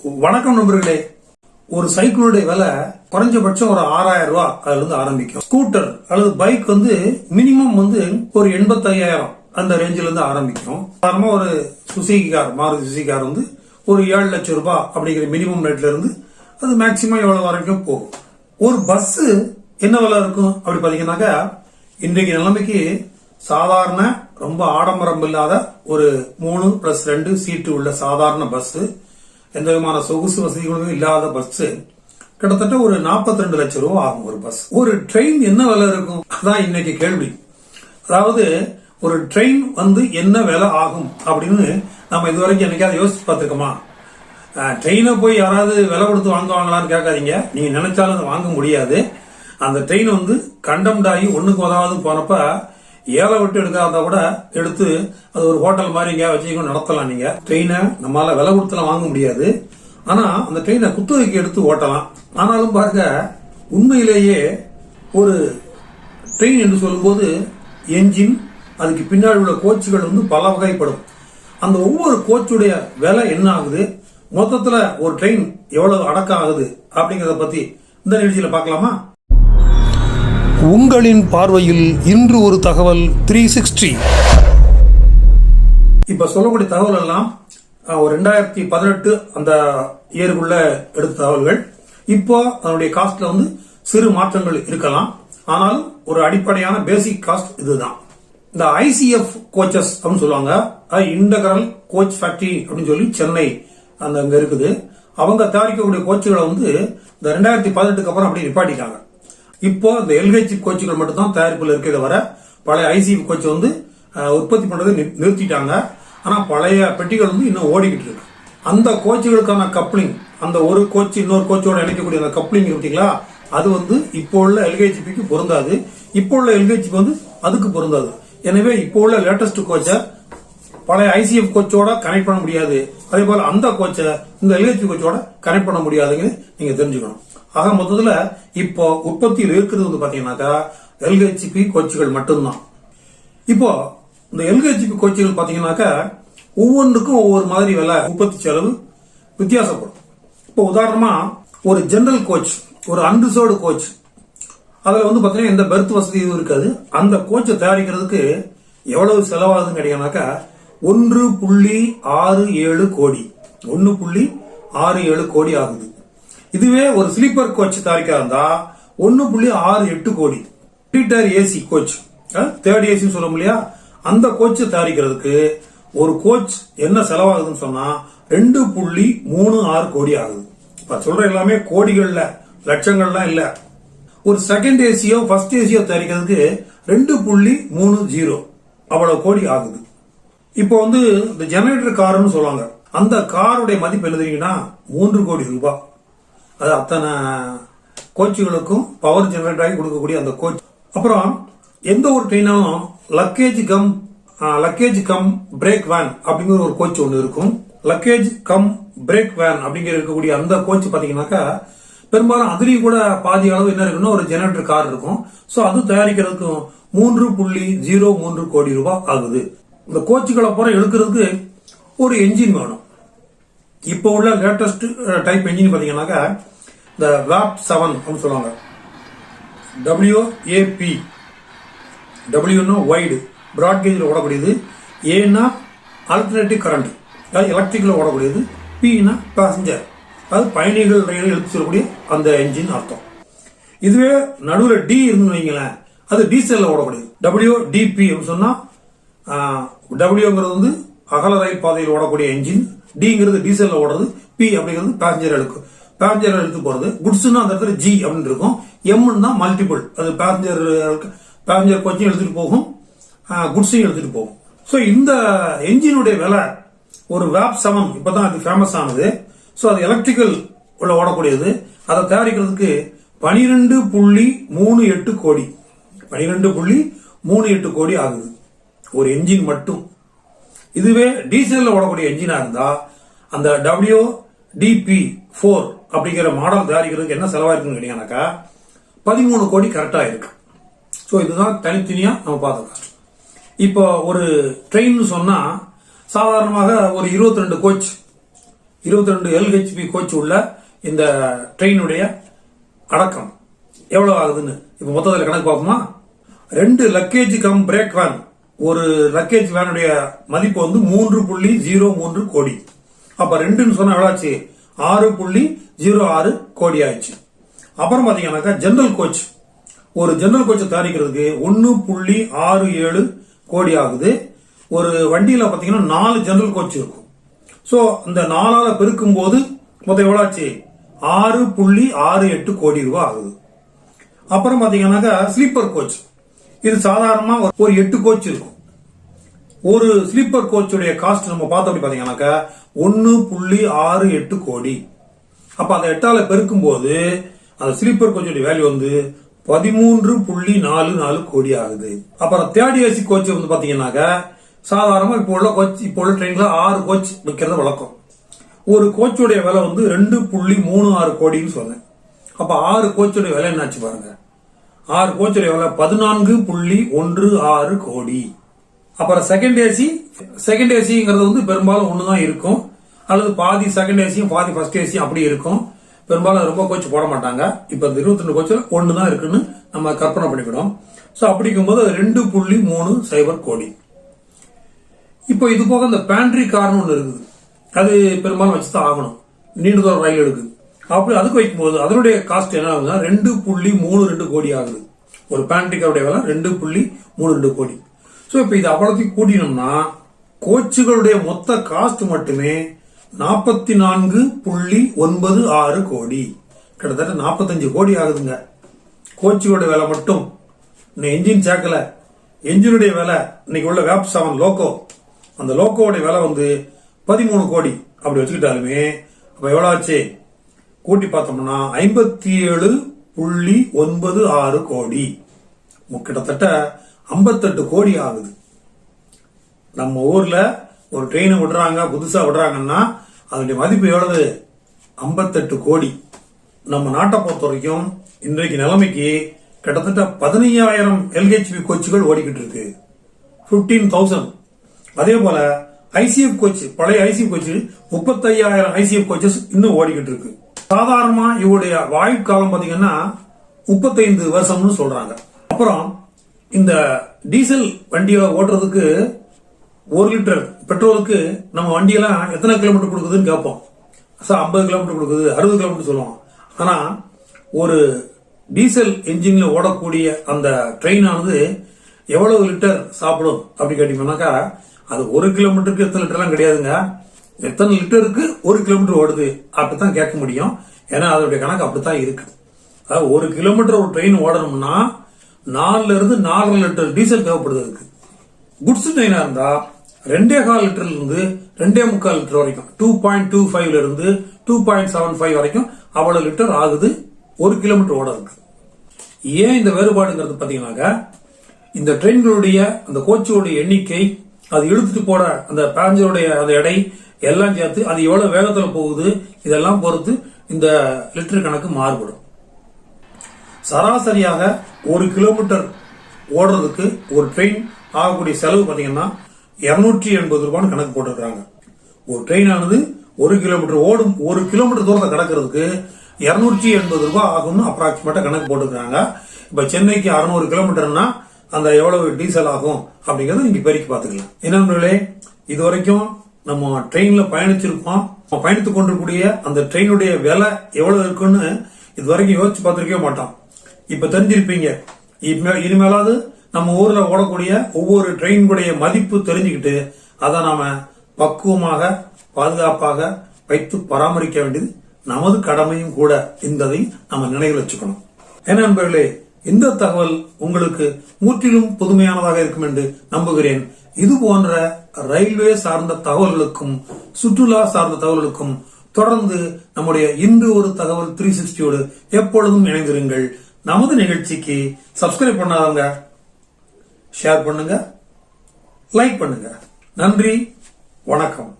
வணக்கம் நண்பர்களே. ஒரு சைக்கிளுடைய விலை குறைஞ்சபட்சம் ஒரு ஆறாயிரம் ரூபாய் அதுல இருந்து ஆரம்பிக்கும். ஸ்கூட்டர் அல்லது பைக் வந்து மினிமம் வந்து ஒரு எண்பத்தையாயிரம் அந்த ரேஞ்சில இருந்து ஆரம்பிக்கும். சாதாரணமா ஒரு Suzuki car Maruti Suzuki car வந்து ஒரு ஏழு லட்சம் ரூபாய் அப்படிங்கிற மினிமம் ரேட்ல இருந்து அது மேக்சிமம் எவ்வளவு வரைக்கும் போகும். ஒரு பஸ் என்ன விலை இருக்கும்? அப்படி பாத்தீங்கன்னாக்கா இன்றைக்கு நிலைமைக்கு சாதாரண ரொம்ப ஆடம்பரம் இல்லாத ஒரு மூணு பிளஸ் ரெண்டு சீட்டு உள்ள சாதாரண பஸ் எந்த விதமான சொகுசு வசதிகளும் இல்லாத பஸ் கிட்டத்தட்ட ஒரு 42 ரெண்டு லட்சம் ரூபா ஆகும் ஒரு பஸ் ஒரு ட்ரெயின் என்ன விலை இருக்கும்? அதான் இன்னைக்கு கேள்வி. அதாவது ஒரு ட்ரெயின் வந்து என்ன விலை ஆகும்? அப்படின்னு நம்ம இதுவரைக்கும் என்னைக்காவது யோசிச்சு பார்த்துருக்கோமா? ட்ரெயினை போய் யாராவது விலை கொடுத்து வாங்குவாங்களான்னு கேட்காதீங்க. நீங்க நினைச்சாலும் அதை வாங்க முடியாது. அந்த ட்ரெயின் வந்து கண்டம்டாகி ஆகி உதவாது போனப்ப ஏழை விட்டு எடுக்காத கூட எடுத்து அது ஒரு ஹோட்டல் மாதிரி எங்கேயா வச்சு நடத்தலாம் நீங்க. ட்ரெயினை நம்மளால விலை கொடுத்துலாம் வாங்க முடியாது. ஆனா அந்த ட்ரெயினை குத்தகைக்கு எடுத்து ஓட்டலாம். ஆனாலும் பாருங்க உண்மையிலேயே ஒரு ட்ரெயின் என்று சொல்லும்போது என்ஜின் அதுக்கு பின்னாடி உள்ள கோச்சுகள் வந்து பல வகைப்படும். அந்த ஒவ்வொரு கோச்சுடைய விலை என்ன ஆகுது? மொத்தத்தில் ஒரு ட்ரெயின் எவ்வளவு அடக்கம் ஆகுது? அப்படிங்கிறத பத்தி இந்த நிகழ்ச்சியில் பார்க்கலாமா? உங்களின் பார்வையில் இன்று ஒரு தகவல் த்ரீ சிக்ஸ்டி இப்போ சொல்லக்கூடிய தகவல் எல்லாம் ஒரு ரெண்டாயிரத்தி பதினெட்டு அந்த இயருக்குள்ள எடுத்த தகவல்கள். இப்போ அதனுடைய காஸ்ட்ல வந்து சிறு மாற்றங்கள் இருக்கலாம். ஆனால் ஒரு அடிப்படையான பேசிக் காஸ்ட் இதுதான். இந்த ஐசிஎஃப் கோச்சஸ் அப்படின்னு சொல்லுவாங்க. இண்டகரல் கோச் ஃபேக்டரி அப்படின்னு சொல்லி சென்னை அந்த அங்க இருக்குது. அவங்க தயாரிக்கக்கூடிய கோச்சுகளை வந்து இந்த ரெண்டாயிரத்தி பதினெட்டுக்கு அப்புறம் அப்படி நிப்பாட்டிட்டாங்க. இப்போ இந்த எல்ஹெச் கோச்சுகள் மட்டும்தான் தயாரிப்பில் இருக்கிறத வர பழைய ஐசிஎஃப் கோச்சை வந்து உற்பத்தி பண்ணுறதை நி- நிறுத்திட்டாங்க. ஆனால் பழைய பெட்டிகள் வந்து இன்னும் ஓடிக்கிட்டு இருக்கு. அந்த கோச்சுகளுக்கான கப்ளிங் அந்த ஒரு கோச் இன்னொரு கோச்சோட இணைக்கக்கூடிய அந்த கப்ளிங் பார்த்தீங்களா அது வந்து இப்போ உள்ள எல்ஹெச்பிக்கு பொருந்தாது. இப்போ உள்ள எல்ஹெச்பி வந்து அதுக்கு பொருந்தாது. எனவே இப்போ உள்ள லேட்டஸ்ட் கோச்சை பழைய ஐசிஎஃப் கோச்சோட கனெக்ட் பண்ண முடியாது. அதே போல அந்த கோச்சை இந்த எல்ஹெச்பி கோச்சோட கனெக்ட் பண்ண முடியாதுங்கிறது நீங்க தெரிஞ்சுக்கணும். ஆக மொத்தத்துல இப்போ உற்பத்தியில் இருக்கிறது வந்து பாத்தீங்கன்னாக்கா எல்ஹெச்பி கோச்சுகள் மட்டும்தான். இப்போ இந்த எல்ஹெச்பி கோச்சுகள் பாத்தீங்கன்னாக்கா ஒவ்வொன்றுக்கும் ஒவ்வொரு மாதிரி விலை உற்பத்தி செலவு வித்தியாசப்படும். இப்போ உதாரணமா ஒரு ஜெனரல் கோச் ஒரு அன்ரிசர்வ்டு கோச் அதில் வந்து பார்த்தீங்கன்னா எந்த பெர்த் வசதியும் இருக்காது. அந்த கோச்சை தயாரிக்கிறதுக்கு எவ்வளவு செலவாகுதுன்னு கேட்டீங்கன்னாக்கா ஒன்று புள்ளி ஆறு ஏழு கோடி ஒன்று புள்ளி ஆறு ஏழு கோடி ஆகுது. இதுவே ஒரு ஸ்லீப்பர் கோச் தயாரிக்கா இருந்தா ஒன்னு புள்ளி ஆறு எட்டு கோடி. பீட்டர் ஏசி கோச் தேர்ட் ஏசின்னு சொல்ல இல்லையா? அந்த கோச்சை தயாரிக்கிறதுக்கு ஒரு கோச் என்ன செலவாகுதுன்னு சொன்னா ரெண்டு புள்ளி மூணு ஆறு கோடி ஆகுது. இப்ப சொல்ற எல்லாமே கோடிகள்ல லட்சங்கள்லாம் இல்ல. ஒரு செகண்ட் ஏசியோ ஃபர்ஸ்ட் ஏசியோ தயாரிக்கிறதுக்கு ரெண்டு புள்ளி மூணு ஜீரோ அவ்வளவு கோடி ஆகுது. இப்போ வந்து இந்த ஜெனரேட்டர் கார்னு சொல்லுவாங்க. அந்த காருடைய மதிப்பு எழுதுறீங்கன்னா மூன்று கோடி ரூபாய். அது அத்தனை கோச்சுகளுக்கும் பவர் ஜெனரேட் ஆகி கொடுக்கக்கூடிய அந்த கோச் அப்புறம் எந்த ஒரு ட்ரெயினாலும் luggage cum luggage cum brake van அப்படிங்கிற ஒரு கோச் ஒன்று இருக்கும். லக்கேஜ் கம் பிரேக் வேன் அப்படிங்கிற இருக்கக்கூடிய அந்த கோச் பார்த்தீங்கன்னாக்கா பெரும்பாலும் அதுலேயும் கூட பாதி அளவு என்ன இருக்குன்னா ஒரு ஜெனரேட்டர் கார் இருக்கும். ஸோ அது தயாரிக்கிறதுக்கும் மூன்று புள்ளி ஜீரோ மூன்று கோடி ரூபாய் ஆகுது. இந்த கோச்சுகளை பூரா எடுக்கிறதுக்கு ஒரு என்ஜின் வேணும். இப்போ உள்ள லேட்டஸ்ட் டைப் என்ஜின் பார்த்தீங்கன்னாக்கா இந்த வேப் செவன் அப்படின்னு சொல்லுவாங்க. டபிள்யூஏபி டபிள்யூன்னா ஒய்டு ப்ராட்கேஜில் ஓடக்கூடியது. ஏன்னா ஆல்டர்னேட்டிவ் கரண்ட் அதாவது எலக்ட்ரிக்கில் ஓடக்கூடியது. பின்னா பேசஞ்சர் அதாவது பயணிகள் ரயில் எழுத்து செல்லக்கூடிய அந்த என்ஜின் அர்த்தம். இதுவே நடுவில் டி இருந்து வைங்களேன். அது டீசலில் ஓடக்கூடியது. டபிள்யூ டிபி அப்படின்னு சொன்னால் டபிள்யூங்கிறது வந்து அகல ரயில் பாதையில் ஓடக்கூடிய என்ஜின் டிங்கிறது டீசலில் ஓடுறது. பி அப்படிங்கிறது பேசஞ்சர் எடுக்கும் பேசஞ்சர் எடுத்து போறது. குட்ஸ்னா அந்த இடத்துல ஜி அப்படின்னு இருக்கும். எம் தான் மல்டிபிள் அது பேசஞ்சர் பேசஞ்சர் கோச்சையும் எடுத்துட்டு போகும். குட்ஸையும் எடுத்துட்டு போகும். ஸோ இந்த என்ஜினுடைய விலை ஒரு வேப் சமம் இப்பதான் அது ஃபேமஸ் ஆனது. ஸோ அது எலக்ட்ரிக்கல் உள்ள ஓடக்கூடியது. அதை தயாரிக்கிறதுக்கு பனிரெண்டு புள்ளி மூணு எட்டு கோடி. பனிரெண்டு புள்ளி மூணு எட்டு கோடி ஆகுது. ஒரு என்ஜின் மட்டும். இதுவே டீசலில் ஓடக்கூடிய என்ஜினாக இருந்தால் அந்த டபிள்யூ டிபி ஃபோர் அப்படிங்கிற மாடல் தயாரிக்கிறதுக்கு என்ன செலவாயிருக்குன்னு கேட்டீங்கன்னாக்கா பதிமூணு கோடி கரெக்டாக இருக்கு. ஸோ இதுதான் தனித்தனியாக நம்ம பார்த்துக்கலாம் இப்போ ஒரு ட்ரெயின்னு சொன்னால் சாதாரணமாக ஒரு 22 ரெண்டு கோச் இருபத்தி ரெண்டு எல்ஹெச்பி கோச் உள்ள இந்த ட்ரெயினுடைய அடக்கம் எவ்வளோ ஆகுதுன்னு? இப்போ மொத்தத்தில் கணக்கு பார்ப்போமா? ரெண்டு லக்கேஜ் கம் பிரேக் வேன் ஒரு லக்கேஜ் வேனுடைய மதிப்பு வந்து மூன்று புள்ளி ஜீரோ மூன்று கோடி. அப்போ ரெண்டுன்னு சொன்னால் எவ்வளோ ஆச்சு? ஆறு புள்ளி ஜீரோ ஆறு கோடி ஆயிடுச்சு அப்புறம் பார்த்தீங்கன்னாக்கா ஜெனரல் கோச் ஒரு ஜெனரல் கோச்சை தயாரிக்கிறதுக்கு ஒன்று புள்ளி ஆறு ஏழு கோடி ஆகுது ஒரு வண்டியில் பார்த்தீங்கன்னா நாலு ஜெனரல் கோச் இருக்கும். ஸோ இந்த நாலால் பெருக்கும் போது மொத்தம் எவ்வளோச்சு? ஆறு புள்ளி ஆறு எட்டு கோடி ரூபா ஆகுது. அப்புறம் பார்த்தீங்கன்னாக்கா ஸ்லீப்பர் கோச் இது சாதாரணமாக ஒரு எட்டு கோச் இருக்கும். ஒரு ஸ்லீப்பர் கோச்சுடைய காஸ்ட் நம்ம பார்த்தோம் அப்படி பாத்தீங்கன்னாக்கா ஒன்று புள்ளி ஆறு எட்டு கோடி. அப்போ அந்த எட்டால பெருக்கும் போது அந்த ஸ்லீப்பர் கோச்சுடைய வேல்யூ வந்து பதிமூன்று புள்ளி நாலு நாலு கோடி ஆகுது. அப்புறம் தேர்ட் ஏசி கோச் வந்து பார்த்தீங்கன்னாக்க சாதாரணமாக இப்போ உள்ள கோச் இப்போ உள்ள ட்ரெயினில் ஆறு கோச் விற்கிறது வழக்கம். ஒரு கோச்சுடைய விலை வந்து ரெண்டு புள்ளி மூணு ஆறு கோடின்னு சொன்னேன். அப்போ ஆறு கோச்சுடைய விலை என்னாச்சு பாருங்க. ஆறு கோச்சுடைய விலை பதினான்கு புள்ளி ஒன்று ஆறு கோடி. அப்புறம் செகண்ட் ஏசி செகண்ட் ஏசிங்கிறது வந்து பெரும்பாலும் ஒண்ணுதான் இருக்கும். அல்லது பாதி செகண்ட் ஏசியும் பாதி ஃபர்ஸ்ட் ஏசியும் அப்படி இருக்கும். பெரும்பாலும் ரொம்ப கோச் போட மாட்டாங்க. இப்ப இந்த இருபத்தி ரெண்டு கோச்சில் ஒன்று தான் இருக்குன்னு நம்ம கற்பனை பண்ணிக்கணும் ஸோ அப்படிங்கும்போது ரெண்டு புள்ளி மூணு சைபர் கோடி. இப்போ இது போக இந்த பேண்ட்ரி கார்னு ஒன்று இருக்குது. அது பெரும்பாலும் வச்சு தான் ஆகணும். நீண்ட தூரம் ரயில் எடுக்குது. அப்படி அதுக்கு வைக்கும்போது அதனுடைய காஸ்ட் என்ன ஆகுதுன்னா ரெண்டு புள்ளி மூணு ரெண்டு கோடி ஆகுது. ஒரு பேண்ட்ரி காருடைய விலை ரெண்டு புள்ளி மூணு ரெண்டு கோடி. ஸோ இப்போ இது அவ்வளோத்தையும் கூட்டினோம்னா கோச்சுகளுடைய மொத்த காஸ்ட் மட்டுமே நாற்பத்தி நான்கு புள்ளி ஒன்பது ஆறு கோடி. கிட்டத்தட்ட நாற்பத்தஞ்சு கோடி ஆகுதுங்க. கோச்சுகளோட விலை மட்டும். இன்னும் என்ஜின் சேர்க்கல. என்ஜினுடைய விலை இன்னைக்கு உள்ள வேப் செவன் லோக்கோ அந்த லோக்கோவுடைய விலை வந்து பதிமூணு கோடி. அப்படி வச்சுக்கிட்டாலுமே அப்போ எவ்வளோ ஆச்சு? கூட்டி பார்த்தோம்னா ஐம்பத்தி ஏழு புள்ளி ஒன்பது ஆறு கோடி. கிட்டத்தட்ட ஐம்பத்தெட்டு கோடி ஆகுது. நம்ம ஊர்ல ஒரு ட்ரெயினை விடுறாங்க புதுசா விடுறாங்கன்னா அதனுடைய மதிப்பு எவ்வளவு? ஐம்பத்தெட்டு கோடி. நம்ம நாட்டை பொறுத்த வரைக்கும் இன்றைக்கு நிலைமைக்கு கிட்டத்தட்ட பதினையாயிரம் எல்ஹெச்பி கோச்சுகள் ஓடிக்கிட்டு இருக்கு. பிப்டீன் தௌசண்ட் அதே போல ஐசிஎஃப் கோச் பழைய ஐசிஎஃப் கோச் முப்பத்தையாயிரம் ஐசிஎஃப் கோச்சஸ் இன்னும் ஓடிக்கிட்டு இருக்கு. சாதாரணமா இவருடைய வாய்ப்பு காலம் பாத்தீங்கன்னா முப்பத்தைந்து வருஷம்னு சொல்றாங்க. அப்புறம் இந்த டீசல் வண்டியை ஓட்டுறதுக்கு ஒரு லிட்டர் பெட்ரோலுக்கு நம்ம வண்டியெல்லாம் எத்தனை கிலோமீட்டர் கொடுக்குதுன்னு கேட்போம். சார் ஐம்பது கிலோமீட்டர் கொடுக்குது அறுபது கிலோமீட்டர் சொல்லுவோம் ஆனால் ஒரு டீசல் என்ஜின்ல ஓடக்கூடிய அந்த ட்ரெயின் ஆனது எவ்வளவு லிட்டர் சாப்பிடும் அப்படி கேட்டீங்கன்னாக்கா அது ஒரு கிலோமீட்டருக்கு எத்தனை லிட்டர்லாம் கிடையாதுங்க. எத்தனை லிட்டருக்கு ஒரு கிலோமீட்டர் ஓடுது அப்படித்தான் கேட்க முடியும். ஏன்னா அதோடைய கணக்கு அப்படித்தான் இருக்கு. அதாவது ஒரு கிலோமீட்டர் ஒரு ட்ரெயின் ஓடணும்னா நாலுல இருந்து நாலரை லிட்டர் டீசல் தேவைப்படுது அதுக்கு. குட்ஸ் ட்ரெயினா இருந்தா ரெண்டே கால் லிட்டர்ல இருந்து ரெண்டே முக்கால் லிட்டர் வரைக்கும். டூ பாயிண்ட் டூ ஃபைவ்ல இருந்து டூ பாயிண்ட் செவன் ஃபைவ் வரைக்கும் அவ்வளவு லிட்டர் ஆகுது ஒரு கிலோமீட்டர் ஓடுறதுக்கு ஏன் இந்த வேறுபாடுங்கிறது பாத்தீங்கன்னாக்கா இந்த ட்ரெயின்களுடைய அந்த கோச்சுடைய எண்ணிக்கை அது இழுத்துட்டு போட அந்த பேஞ்சருடைய அந்த எடை எல்லாம் சேர்த்து அது எவ்வளவு வேகத்துல போகுது இதெல்லாம் பொறுத்து இந்த லிட்டர் கணக்கு மாறுபடும். சராசரியாக ஒரு கிலோமீட்டர் ஓடுறதுக்கு ஒரு ட்ரெயின் ஆகக்கூடிய செலவு பார்த்தீங்கன்னா இரநூற்றி எண்பது ரூபான்னு கணக்கு போட்டிருக்காங்க ஒரு ட்ரெயின் ஆனது ஒரு கிலோமீட்டர் ஓடும் ஒரு கிலோமீட்டர் தூரத்தை கடக்கிறதுக்கு இரநூற்றி எண்பது ரூபாய் ஆகும்னு அப்ராக்சிமேட்டாக கணக்கு போட்டுருக்காங்க இப்போ சென்னைக்கு அறநூறு கிலோமீட்டர்னா அந்த எவ்வளவு டீசல் ஆகும் அப்படிங்கிறத நீங்கள் பெருக்கி பார்த்துக்கலாம். என்னங்களே இது வரைக்கும் நம்ம ட்ரெயினில் பயணிச்சிருக்கோம். நம்ம பயணித்துக் கொண்டிருக்கூடிய அந்த ட்ரெயினுடைய விலை எவ்வளோ இருக்குன்னு இது வரைக்கும் யோசிச்சு பார்த்துருக்கவே மாட்டோம். இப்ப தெரிஞ்சிருப்பீங்க. இனிமேலாவது நம்ம ஊர்ல ஓடக்கூடிய ஒவ்வொரு ட்ரெயினுடைய மதிப்பு தெரிஞ்சுக்கிட்டு அதை நாம பக்குவமாக பாதுகாப்பாக வைத்து பராமரிக்க வேண்டியது நமது கடமையும் கூட என்பதை நம்ம நினைவில் வச்சுக்கணும். என்ன நண்பர்களே இந்த தகவல் உங்களுக்கு முற்றிலும் புதுமையானதாக இருக்கும் என்று நம்புகிறேன். இது போன்ற ரயில்வே சார்ந்த தகவல்களுக்கும் சுற்றுலா சார்ந்த தகவல்களுக்கும் தொடர்ந்து நம்முடைய இன்று ஒரு தகவல் த்ரீ சிக்ஸ்டியோடு எப்பொழுதும் இணைந்திருங்கள். நமது நிகழ்ச்சிக்கு சப்ஸ்கிரைப் பண்ணாதவங்க ஷேர் பண்ணுங்க லைக் பண்ணுங்க. நன்றி வணக்கம்.